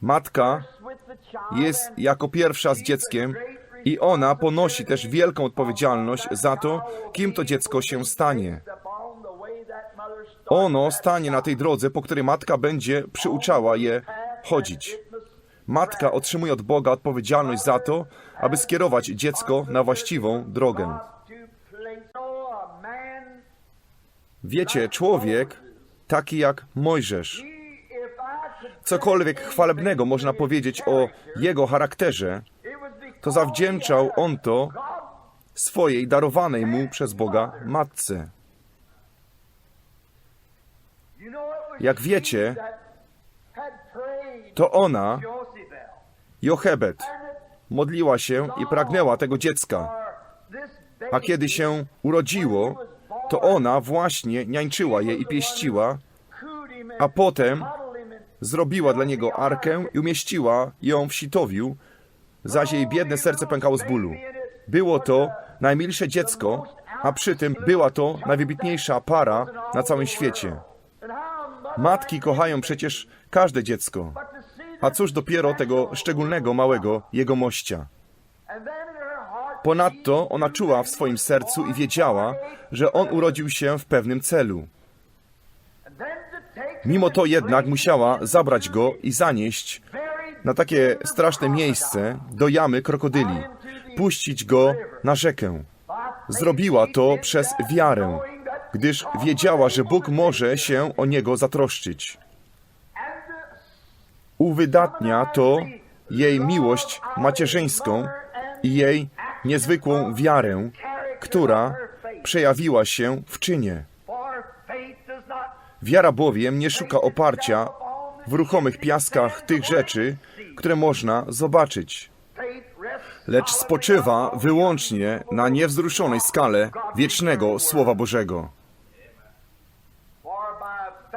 Matka jest jako pierwsza z dzieckiem i ona ponosi też wielką odpowiedzialność za to, kim to dziecko się stanie. Ono stanie na tej drodze, po której matka będzie przyuczała je chodzić. Matka otrzymuje od Boga odpowiedzialność za to, aby skierować dziecko na właściwą drogę. Wiecie, człowiek taki jak Mojżesz, cokolwiek chwalebnego można powiedzieć o jego charakterze, to zawdzięczał on to swojej darowanej mu przez Boga matce. Jak wiecie, to ona, Jochebed, modliła się i pragnęła tego dziecka. A kiedy się urodziło, to ona właśnie niańczyła je i pieściła, a potem zrobiła dla niego arkę i umieściła ją w sitowiu, zaś jej biedne serce pękało z bólu. Było to najmilsze dziecko, a przy tym była to najwybitniejsza para na całym świecie. Matki kochają przecież każde dziecko, a cóż dopiero tego szczególnego małego jegomościa. Ponadto ona czuła w swoim sercu i wiedziała, że on urodził się w pewnym celu. Mimo to jednak musiała zabrać go i zanieść na takie straszne miejsce do jamy krokodyli, puścić go na rzekę. Zrobiła to przez wiarę, gdyż wiedziała, że Bóg może się o niego zatroszczyć. Uwydatnia to jej miłość macierzyńską i jej niezwykłą wiarę, która przejawiła się w czynie. Wiara bowiem nie szuka oparcia w ruchomych piaskach tych rzeczy, które można zobaczyć, lecz spoczywa wyłącznie na niewzruszonej skale wiecznego Słowa Bożego.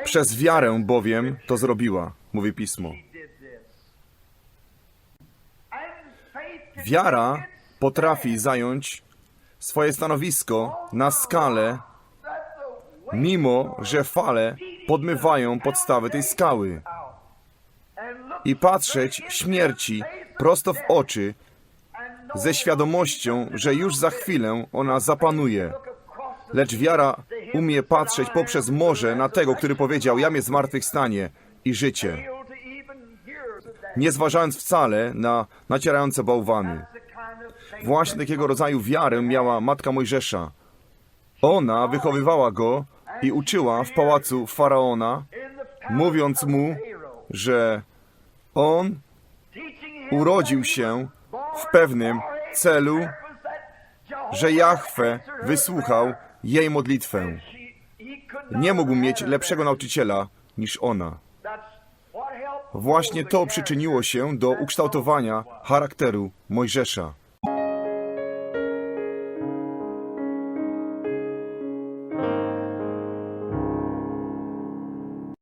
Przez wiarę bowiem to zrobiła, mówi Pismo. Wiara potrafi zająć swoje stanowisko na skale, mimo że fale podmywają podstawy tej skały i patrzeć śmierci prosto w oczy ze świadomością, że już za chwilę ona zapanuje. Lecz wiara umie patrzeć poprzez morze na tego, który powiedział: Jam jest zmartwychwstanie i życie, nie zważając wcale na nacierające bałwany. Właśnie takiego rodzaju wiarę miała matka Mojżesza. Ona wychowywała go i uczyła w pałacu faraona, mówiąc mu, że on urodził się w pewnym celu, że Jahwe wysłuchał jej modlitwę. Nie mógł mieć lepszego nauczyciela niż ona. Właśnie to przyczyniło się do ukształtowania charakteru Mojżesza.